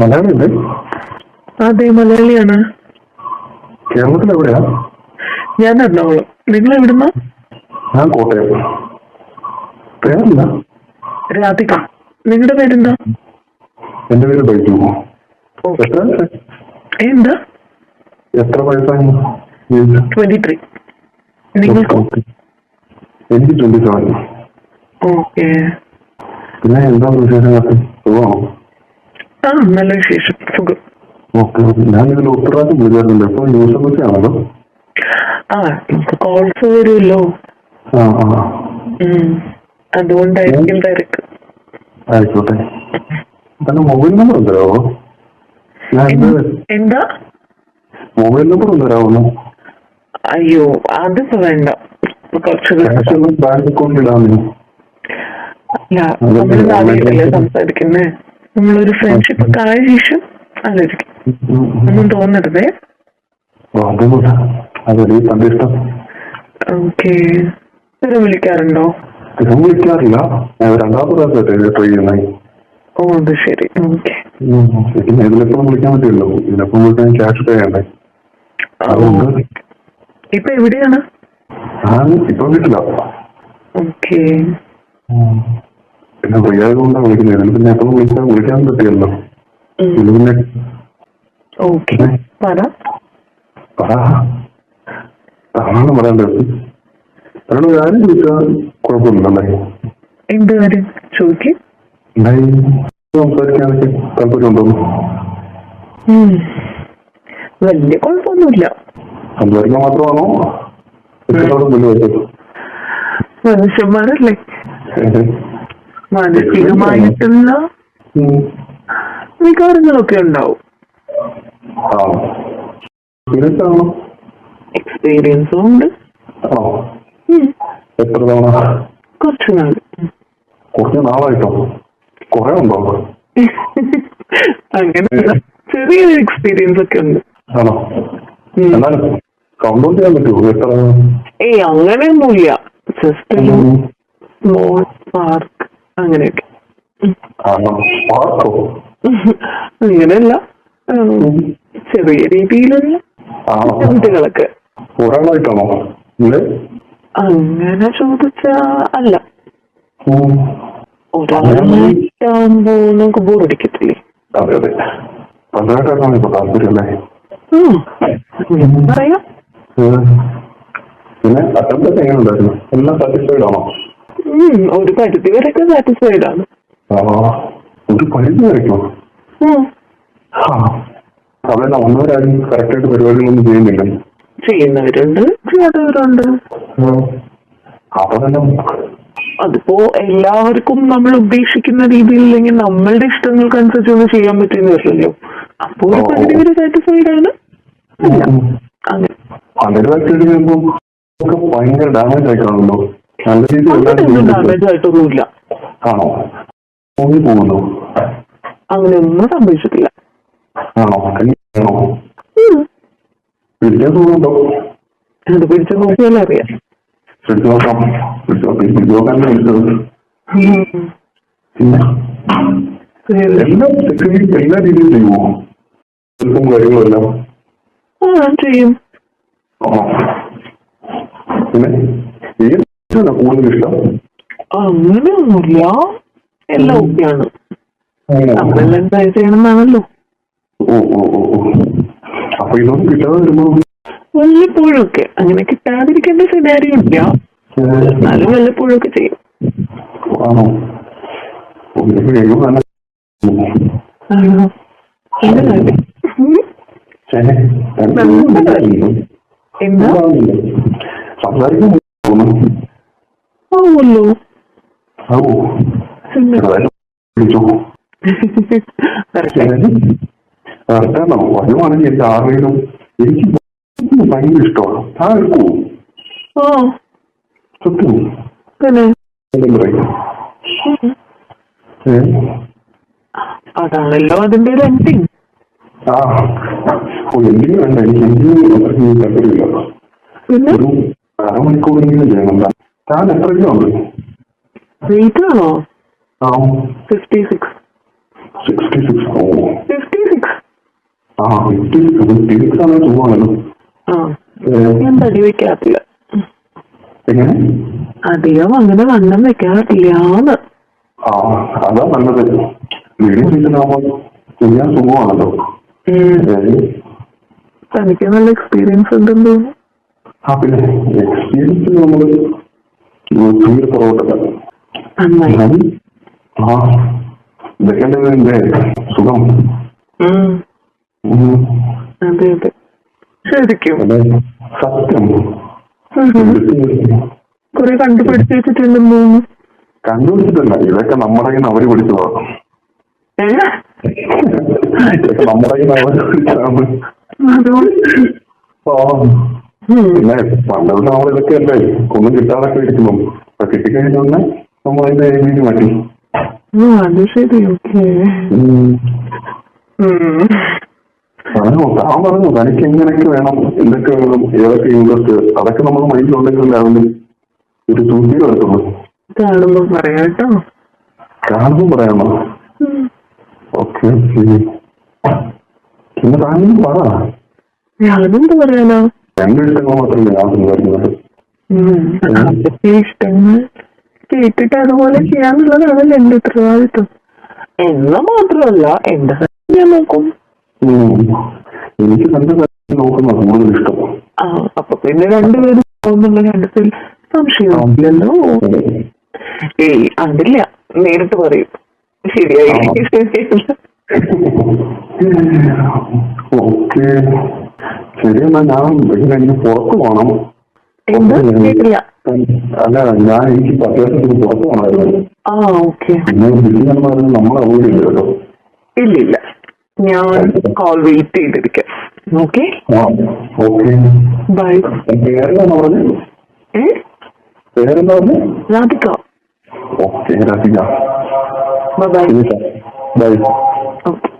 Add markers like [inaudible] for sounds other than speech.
മലയാളിയല്ലേ അതെ മലയാളിയാണ്. കേരളത്തിൽ എവിടെയാ? ഞാൻ എറണാകുളം. നിങ്ങൾ എവിടുന്ന ഞാൻ കോട്ടയം. പേരല്ല രാധിക. നിങ്ങളുടെ പേരെന്താ? എന്റെ പേര് ബൈജു. എന്താ? എത്ര വയസ്സായി? Twenty three. നിങ്ങൾക്കോ? എനിക്ക് ട്വന്റി സെവൻ. ഓക്കെ. പിന്നെ എന്താണ് വിശേഷങ്ങളൊക്കെ? സുഖമാണോ? ആ നല്ല വിശേഷം. സുഖം. ഓക്കെ ഞാൻ ഇതിൽ ഉത്തരവാദിത്വം വിളിക്കാറുണ്ട് ഇപ്പൊ ന്യൂസ് ഒക്കെ ആണല്ലോ ആ കോൾസ് വരുമല്ലോ. അതുകൊണ്ടായിരിക്കും തിരക്ക്. ആയിക്കോട്ടെ. മൊബൈൽ നമ്പർ തരാമോ എന്താ മൊബൈൽ നമ്പർ തരാമോ അയ്യോ അതിപ്പോ വേണ്ട. കുറച്ച് ബാങ്ക് അക്കൗണ്ട് ഇടാമോ അല്ല നമ്മൾ സംസാരിക്കുന്നേ. നമ്മളൊരു ഫ്രണ്ട്ഷിപ്പ് ഒക്കെ ആയ ശേഷം ആലോചിക്കും. ഒന്നും തോന്നരുതേ. ഓക്കെ സ്ഥിരം വിളിക്കാറുണ്ടോ? സ്ഥിരം വിളിക്കാറില്ല. രണ്ടാമത്തെ ട്രൈ ഓ അത് ശരി. ഓക്കെ ഇതിലെപ്പോഴും വിളിക്കാൻ പറ്റില്ലല്ലോ. ഇതിലെപ്പോഴും വിളിക്കാൻ ക്യാഷ് പേ ചെയ്യണ്ടേ അതുകൊണ്ട് ഇപ്പൊ എവിടെയാണ്? ഞാൻ ഇപ്പൊ ഓക്കെ പിന്നെ വയ്യാതെ ആയതുകൊണ്ടാണ് വിളിക്കുന്നത് ഇതിന് പിന്നെ എപ്പോഴും വിളിച്ചാൽ വിളിക്കാൻ പറ്റിയല്ലോ പിന്നെ ഓക്കെ. പറ. അതാണ് പറയേണ്ടത്. അവരോട് കാര്യം ചോദിച്ചാൽ കുഴപ്പമൊന്നുമില്ലല്ലേ എന്ത് കാര്യം? ചോദിക്കും. എന്തായി? സംസാരിക്കാനൊക്കെ താല്പര്യമുണ്ടോ? വലിയ കുഴപ്പമൊന്നുമില്ല. സംസാരിക്കാൻ മാത്രമാണോ? മനുഷ്യന്മാരല്ലേ? മാനസികമായിട്ടുള്ള വികാരങ്ങളൊക്കെ ഉണ്ടാവും. എക്സ്പീരിയൻസും ഉണ്ട്. എത്ര തവണ? കുറച്ച് നാൾ. കുറച്ച് നാളായിട്ടോ? കുറെ ഉണ്ടോ? അങ്ങനെ ചെറിയൊരു എക്സ്പീരിയൻസ് ഒക്കെ ഉണ്ട്. ആണോ. എന്നാലും കൗണ്ട് ചെയ്യാൻ പറ്റുമോ? എത്ര? ഏയ് അങ്ങനെയൊന്നുമില്ല. ജസ്റ്റ് സ്മോൾ പാർക്ക് അങ്ങനെയൊക്കെ. അങ്ങനെയല്ല. ചെറിയ രീതിയിലുള്ള അങ്ങനെ ചോദിച്ചാ അല്ല. ഒരാളായിട്ടാകുമ്പോ നമുക്ക് ബോറടിക്കത്തില്ലേ പറയാം. പിന്നെ അറ്റംപ്റ്റ് എങ്ങനെ ഉണ്ടായിരുന്നു എല്ലാം സാറ്റിസ്ഫൈഡ് ആണോ? ഒരു പരിധി വരെയൊക്കെ സാറ്റിസ്ഫൈഡ് ആണ്. ഒരു പരിധി വരയ്ക്കോ ഉം. ആ അതല്ല ഒന്നവരാരും കറക്റ്റായിട്ട് പരിപാടികളൊന്നും ചെയ്യുന്നില്ല. ചെയ്യുന്നവരുണ്ട് ചെയ്യാത്തവരുണ്ട്. അപ്പൊ തന്നെ അതിപ്പോ എല്ലാവർക്കും നമ്മൾ ഉദ്ദേശിക്കുന്ന രീതിയിൽ അല്ലെങ്കിൽ നമ്മളുടെ ഇഷ്ടങ്ങൾക്കനുസരിച്ചൊന്നും ചെയ്യാൻ പറ്റുന്ന വരില്ലല്ലോ. അപ്പോ ഒരു പരിധി വരെ സാറ്റിസ്ഫൈഡ് ആണ്. അങ്ങനെ. ഭയങ്കര ഡാമേജ് ആയിട്ടാണല്ലോ അങ്ങനെയൊന്നും ചെയ്യുന്നുണ്ട്. ഡാമേജ് ആയിട്ടൊന്നുമില്ല. ആണോ? മുങ്ങി പോകുന്നു അങ്ങനെയൊന്നും സംഭവിച്ചിട്ടില്ല. ആണോ? ആണോ ഉം. പിടിക്കാൻ തോന്നുന്നുണ്ടോ? അത് പിടിച്ചു നോക്കിയാലേ അറിയാം. പിടിച്ചു നോക്കാം. പിടിച്ചു നോക്കാം. പിടിച്ചു നോക്കാൻ വിളിച്ചത് ഉം. പിന്നെ? ശരി. എല്ലാ സെക്രട്ടറി എല്ലാ രീതിയിലും ചെയ്യുമോ? എളുപ്പം കാര്യങ്ങളും എല്ലാം ചെയ്യും. പിന്നെ? ഏത് കൂടുതൽ ഇഷ്ടം. അങ്ങനെയൊന്നുമില്ല. എല്ലാം ഓക്കെയാണ്. ആണോ? നമ്മളെല്ലാം ട്രൈ ചെയ്യണമെന്നാണല്ലോ. അപ്പൊ ഇതൊന്നും കിട്ടാതെ വരുമ്പോ വല്ലപ്പോഴൊക്കെ അങ്ങനെ കിട്ടാതിരിക്കേണ്ട സിനാരി ഇല്ല എന്നാലും വല്ലപ്പോഴൊക്കെ ചെയ്യും. എന്താ സംസാരിക്കാൻ വരുവാണെങ്കിൽ എനിക്ക് ഭയങ്കര ഇഷ്ടമാണ് താൻ എടുക്കൂ സത്യം. അതാണല്ലോ അതിന്റെ ഒരു എൻഡിങ് ആ എന്തിനും വേണ്ട എനിക്ക് എന്തിനും താല്പര്യമില്ല ഒരു അരമണിക്കൂറെങ്കിലും ചെയ്യണം താൻ എത്ര കിലോ ഉണ്ട്? വെയിറ്റ് ആണോ ആ. ഫിഫ്റ്റി സിക്സ് സിക്സ്റ്റി സിക്സ് ഓ. ഫിഫ്റ്റി ആ ഫിഫ്റ്റി സിക്സ് ഫിഫ്റ്റി സിക്സ് ആണ് ഏ, ഞാൻ തടി വെക്കാറില്ല എങ്ങനെ? അധികം അങ്ങനെ വണ്ണം വെക്കാറില്ലാന്ന് ആ അതാ നല്ലത്. ചെയ്യാൻ സുഖമാണല്ലോ. തനിക്ക് നല്ല എക്സ്പീരിയൻസ് ഉണ്ടെന്ന് ആ പിന്നെ എക്സ്പീരിയൻസ് നമ്മൾ തീരെ പുറകോട്ടല്ല ആ ഇതൊക്കെയല്ലേ സുഖം. അതെ അതെ. ശരിക്കും. സത്യം. ഉം. കുറെ കണ്ടുപിടിച്ച് വെച്ചിട്ടുണ്ടെന്ന് തോന്നുന്നു. കണ്ടുപിടിച്ചിട്ടില്ല. ഇതൊക്കെ നമ്മുടെ കയ്യിൽ നിന്ന് അവർ പിടിച്ചതാ ഏ? ഇതൊക്കെ നമ്മുടെ കയ്യിൽ നിന്ന് അവർ പിടിച്ചതാണ്. പിന്നെ പണ്ടത്തെ നമ്മൾ ഇതൊക്കെ അല്ലേ? ഒന്നും കിട്ടാതൊക്കെ ഇരിക്കുന്നു അപ്പൊ കിട്ടിക്കഴിഞ്ഞ നമ്മൾ അതിന്റെ രീതിയിൽ മാറ്റി. ആ അത് ശരി. ഓക്കെ. പറഞ്ഞു താൻ പറഞ്ഞു തനിക്ക് എങ്ങനെയൊക്കെ വേണം? എന്തൊക്കെ വേണം? ഏതൊക്കെ ഇൻട്രസ്റ്റ് അതൊക്കെ നമ്മൾ മൈൻഡിലുണ്ടെങ്കിൽ അതിന് ഒരു സൂചിക എടുത്തുള്ളൂ കാണുമ്പോ പറയാം കേട്ടോ. കാണുമ്പോൾ പറയണോ ഉം. ഓക്കെ പിന്നെ താങ്കൾ പറ. ഞാനെന്ത് പറയാനോ? എന്റെ ഇഷ്ടങ്ങൾ മാത്രമല്ല ഞാൻ സംസാരിക്കുന്നത്. അതൊക്കെ ഇഷ്ടങ്ങൾ കേട്ടിട്ട് അതുപോലെ ചെയ്യാന്നുള്ളതാണല്ലോ എന്റെ ഉത്തരവാദിത്വം. എന്ന് മാത്രമല്ല എന്റെ ഞാൻ നോക്കും. എനിക്ക് തന്റെ കാര്യം നോക്കുന്ന കൂടുതൽ ഇഷ്ടം. ആ അപ്പൊ പിന്നെ രണ്ടുപേരും പോകുന്നുള്ള കാര്യത്തിൽ സംശയമില്ലല്ലോ ഏയ് അതില്ല. നേരിട്ട് പറയും. ശരിയായി. [laughs] ഓക്കെ. ശരി എന്നാ ഞാൻ എനിക്ക് പുറത്ത് പോകണം അല്ല ഞാൻ എനിക്ക് അത്യാവശ്യത്തിന് പുറത്ത് പോകണമായിരുന്നു. പിന്നെ ബിസിനസ് പറയുന്നത് നമ്മൾ അവോയ്ഡ് ചെയ്തു കേട്ടോ ഇല്ല ഇല്ല ഞാൻ കോൾ വെയിറ്റ് ചെയ്തിരിക്കാം. ഓക്കെ? ഓക്കെ. ബൈ പേരെന്താ പറഞ്ഞു? പേരെന്താ പറഞ്ഞു? Radhika. Okay Radhika. Bye bye okay.